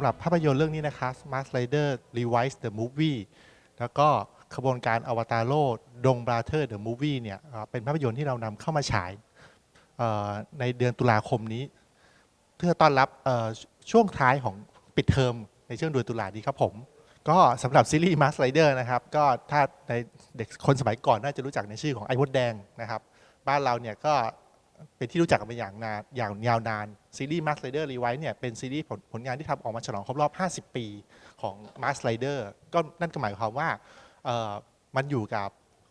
สำหรับภาพยนตร์เรื่องนี้นะคะ Smart Rider Revise the Movie แล้วก็ขบวนการอวตารโลดดงบราเธอร์เดอะมูฟวี่เนี่ยเป็นภาพยนตร์ที่เรานำเข้ามาฉายในเดือนตุลาคมนี้ เพื่อต้อนรับช่วงท้ายของปิดเทอมในช่วงเดือนตุลานี้ครับผม ก็สำหรับซีรีส์ Mask Rider นะครับ ก็ถ้าในเด็กคนสมัยก่อนน่าจะรู้จักในชื่อของไอ้มดแดงนะครับ บ้านเราเนี่ยก็ เป็นที่รู้จักกันมาอย่างนานอย่างยาวนานซีรีส์ Mask Rider Rewind เนี่ยเป็นซีรีส์ผลผลงานที่ทำออกมาฉลองครบรอบ 50 ปีของ Mask Rider ก็นั่นก็หมายความว่ามันอยู่กับ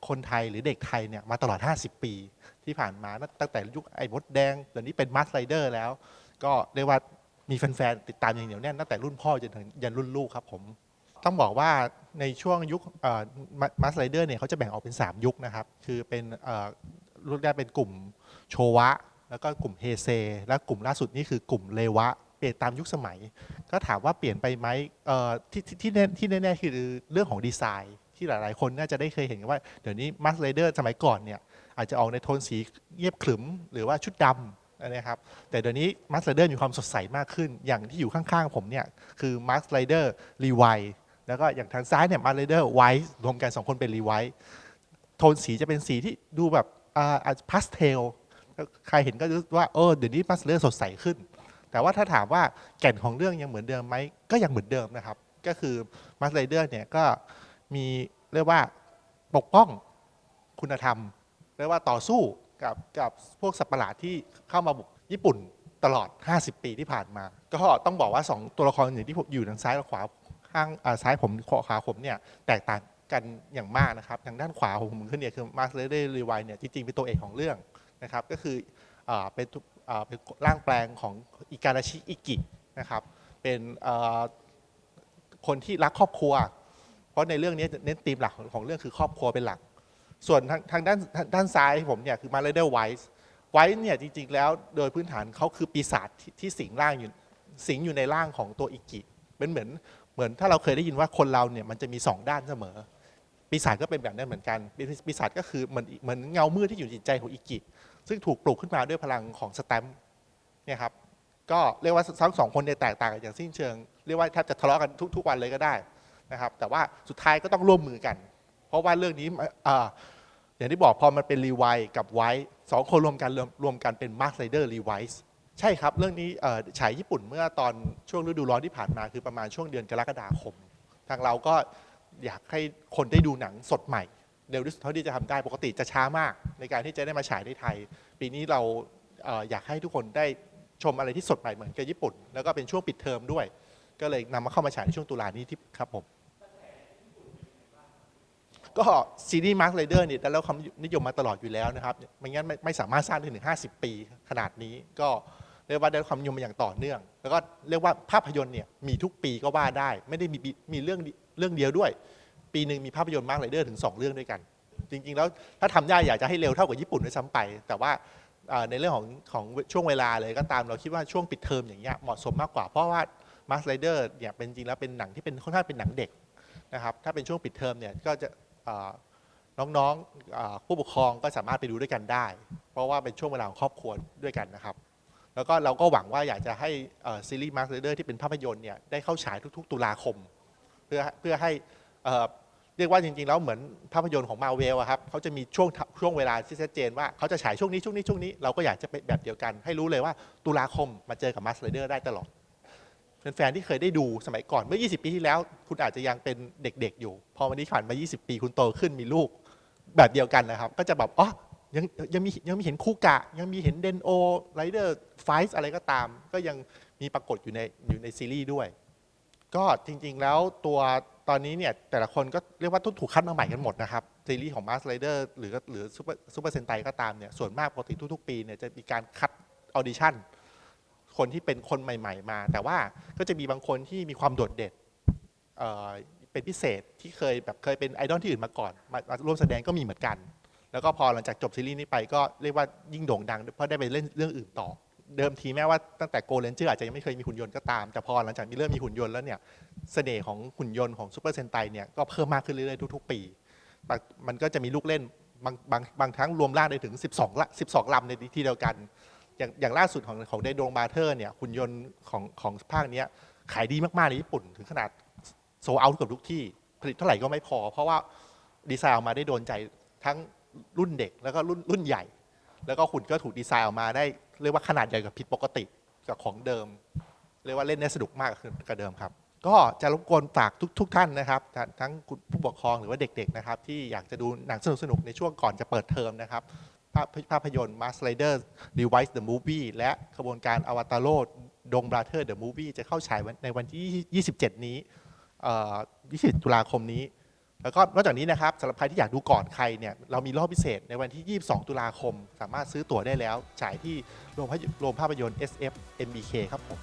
คนไทยหรือเด็กไทยเนี่ยมาตลอด 50 ปี ที่ผ่านมาตั้งแต่ยุคไอ้มดแดงเดี๋ยวนี้เป็น Mask Rider แล้ว ก็เรียกว่ามีแฟนๆติดตามอย่างเหนียวแน่นตั้งแต่รุ่นพ่อจนถึงยันรุ่นลูกครับผมต้องบอกว่าในช่วงยุคมาสไลเดอร์เนี่ยเขาจะแบ่งออกเป็น 3 ยุคนะครับ คือเป็น รุ่นแรกเป็นกลุ่มโชวะ แล้วก็กลุ่มเฮเซ และกลุ่มล่าสุดนี่คือกลุ่มเลวะ เปลี่ยนตามยุคสมัย ก็ถามว่าเปลี่ยนไปไหมที่ที่ที่แน่ๆคือเรื่องของดีไซน์ ที่หลายๆ คนน่าจะได้เคยเห็นกันว่า เดี๋ยวนี้มาสไลเดอร์สมัยก่อนเนี่ยอาจจะออกในโทนสีเงียบขรึมหรือว่าชุดดำนะครับแต่เดี๋ยวนี้มาสไลเดอร์มีความสดใสมากขึ้น อย่างที่อยู่ข้างๆผมเนี่ยคือมาสไลเดอร์รีไวแล้วก็อย่างทางซ้ายเนี่ยมาเลเดอร์ไวท์รวมกัน 2 คนเป็นรีไวท์โทนสีจะเป็นสีที่ดูแบบ พาสเทลใครเห็นก็รู้ว่าเออเดี๋ยวนี้มาสเลเดอร์สดใสขึ้น แต่ว่าถ้าถามว่าแก่นของเรื่องยังเหมือนเดิมไหมก็ยังเหมือนเดิมนะครับ ก็คือมาสเลเดอร์เนี่ยก็มีเรียกว่าปกป้องคุณธรรมเรียกว่าต่อสู้กับกับพวกสัตว์ประหลาดที่เข้ามาบุกญี่ปุ่นตลอด 50 ปีที่ผ่านมา ก็ต้องบอกว่า 2 ตัวละครอย่างที่ผมอยู่ทางซ้ายและขวาข้างซ้ายผมขวาขวาผมเนี่ยแตกต่าง กันอย่างมากนะครับทางด้านขวาของผมขึ้นเนี่ยคือมาร์คเลเดอร์รีไวเนี่ยจริงๆเป็นตัวเอกของเรื่องนะครับก็คืออเป็นเป็นร่างแปลงของอิการาชิอิกินะครับเป็นคนที่รักครอบครัว เพราะในเรื่องนี้เน้นธีมหลักของของเรื่องคือครอบครัวเป็นหลัก ส่วนทางทางด้านด้านซ้ายผมเนี่ยคือมาร์เลเดอร์ไวส์ไวส์เนี่ยจริงๆแล้วโดยพื้นฐานเขาคือปีศาจที่ที่สิงร่างอยู่สิงอยู่ในร่างของตัวอิกิเป็นเหมือนเหมือนถ้าเราเคยได้ยินว่าคนเราเนี่ยมันจะมี2ด้านเสมอ ปีศาจก็เป็นแบบนั้นเหมือนกันปีปศาจก็คือเหมือนเหมือนเงามืดที่อยู่ในจิตใจของอิกิ ซึ่งถูกปลุกขึ้นมาด้วยพลังของสแตมป์เนี่ยครับก็เรียกว่าทั้งสองคนเนี่ยแตกต่างกันอย่างสิ้นเชิง เรียกว่าแทบจะทะเลาะกันทุกทุกวันเลยก็ได้นะครับ แต่ว่าสุดท้ายก็ต้องร่วมมือกัน เพราะว่าเรื่องนี้ออย่างที่บอกพอมันเป็นรีไวกับไวสองคนรวมกันรวมรวมกันเป็นมาร์คไรเดอร์รีไวส์ใช่ครับ เรื่องนี้ฉายญี่ปุ่นเมื่อตอนช่วงฤดูร้อนที่ผ่านมาคือประมาณช่วงเดือนกรกฎาคม ทางเราก็ อยากให้คนได้ดูหนังสดใหม่ เร็วที่สุดเท่าที่จะทำได้ปกติจะช้ามาก ในการที่จะได้มาฉายในไทย ปีนี้เราอยากให้ทุกคนได้ชมอะไรที่สดใหม่เหมือนกับญี่ปุ่น แล้วก็เป็นช่วงปิดเทอมด้วย ก็เลยนำมาเข้ามาฉายในช่วงตุลานี้ที่ครับผมก็ซีรีส์มาร์คไรเดอร์เนี่ยได้รับความนิยมมาตลอดอยู่แล้วนะครับไม่งั้นไม่สามารถสร้างได้ถึง 50 ปีขนาดนี้ก็เรียกว่าได้ความนิยมมาอย่างต่อเนื่อง แล้วก็เรียกว่าภาพยนตร์เนี่ยมีทุกปีก็ว่าได้ ไม่ได้มีมีเรื่อง เรื่องเดียวด้วย ปีหนึ่งมีภาพยนตร์มาร์คไรเดอร์ถึง 2 เรื่องด้วยกัน จริง ๆ แล้วถ้าทำได้อยากจะให้เร็วเท่ากับญี่ปุ่นด้วยซ้ำไป แต่ว่าในเรื่องของของช่วงเวลาเลยก็ตามเราคิดว่าช่วงปิดเทอมอย่างเงี้ยเหมาะสมมากกว่าเพราะว่ามาร์คไรเดอร์เนี่ยเป็นจริงแล้วเป็นหนังที่เป็นค่อนข้างเป็นหนังเด็กนะครับถ้าเป็นช่วงปิดเทอมเนี่ยก็จะน้องๆผู้ปกครองก็สามารถไปดูด้วยกันได้ เพราะว่าเป็นช่วงเวลาของครอบครัวด้วยกันนะครับ แล้วก็เราก็หวังว่าอยากจะให้ซีรีส์มาร์คเดอร์ที่เป็นภาพยนตร์เนี่ยได้เข้าฉายทุก ๆ ตุลาคม เพื่อเพื่อให้เอ่อเรียกว่าจริง ๆ แล้วเหมือนภาพยนตร์ของมาเวลครับเขาจะมีช่วงช่วงเวลาที่ชัดเจนว่าเขาจะฉายช่วงนี้ช่วงนี้ช่วงนี้เราก็อยากจะเป็นแบบเดียวกัน ให้รู้เลยว่าตุลาคมมาเจอกับมาร์คเดอร์ได้ตลอดแฟนๆที่เคยได้ดูสมัยก่อนเมื่อ 20 ปีที่แล้ว คุณอาจจะยังเป็นเด็ก ๆ อยู่ พอวันนี้ผ่านมา 20 ปีคุณโตขึ้นมีลูกแบบเดียวกันนะครับ ก็จะแบบอ๋อยังยังมียังมีเห็นคู่กะ ยังมีเห็นเดนโอไรเดอร์ไฟส์อะไรก็ตาม ก็ยังมีปรากฏอยู่ในอยู่ในซีรีส์ด้วย ก็จริงๆแล้วตัวตอนนี้เนี่ยแต่ละคนก็เรียกว่าต้องถูกคัดมาใหม่กันหมดนะครับ ซีรีส์ของมาร์สไรเดอร์หรือหรือซูเปอร์ซูเปอร์เซนไตก็ตามเนี่ยส่วนมากปกติทุกๆ ปีเนี่ยจะมีการคัดออดิชั่นคนที่เป็นคนใหม่ ๆ มา แต่ว่าก็จะมีบางคนที่มีความโดดเด่นเอ่อเป็นพิเศษที่เคยแบบเคยเป็นไอดอลที่อื่นมาก่อนมามาร่วมแสดงก็มีเหมือนกัน แล้วก็พอหลังจากจบซีรีส์นี้ไปก็เรียกว่ายิ่งโด่งดังเพราะได้ไปเล่นเรื่องอื่นต่อ เดิมทีแม้ว่าตั้งแต่โกเลนเจอร์อาจจะยังไม่เคยมีหุ่นยนต์ก็ตาม แต่พอหลังจากมีเริ่มมีหุ่นยนต์แล้วเนี่ยเสน่ห์ของหุ่นยนต์ของซูเปอร์เซนไตเนี่ยก็เพิ่มมากขึ้นเรื่อยๆทุกๆปี มันก็จะมีลูกเล่นบางบางบางครั้งรวมร่างได้ถึง 12ละ12ลำในทีเดียวกัน อย่างอย่างล่าสุดของของไดโดงบาเทอร์เนี่ยหุ่นยนต์ของของภาคเนี้ยขายดีมากๆในญี่ปุ่น ถึงขนาดโซเอาเกือบทุกที่ผลิตเท่าไหร่ก็ไม่พอ เพราะว่าดีไซน์ออกมาได้โดนใจทั้งรุ่นเด็กแล้วก็รุ่นรุ่นใหญ่ แล้วก็หุ่นก็ถูกดีไซน์ออกมาได้ เรียกว่าขนาดใหญ่กว่าผิดปกติจากของเดิม เรียกว่าเล่นได้สนุกมากขึ้นกว่าเดิมครับ ก็จะรบกวนฝากทุกทุกท่านนะครับ ทั้งผู้ปกครองหรือว่าเด็กๆนะครับ ที่อยากจะดูหนังสนุกๆในช่วงก่อนจะเปิดเทอมนะครับภาพภาพยนตร์ Mask Rider Revice the Movie และขบวนการอวตารโลดงบราเธอร์ The Movie จะเข้าฉายในวันที่ 27 นี้ 20 ตุลาคมนี้ แล้วก็นอกจากนี้นะครับสำหรับใครที่อยากดูก่อนใครเนี่ยเรามีรอบพิเศษในวันที่ 22 ตุลาคม สามารถซื้อตั๋วได้แล้วจ่ายที่โรงภาพโรงภาพยนตร์ SF MBK ครับผม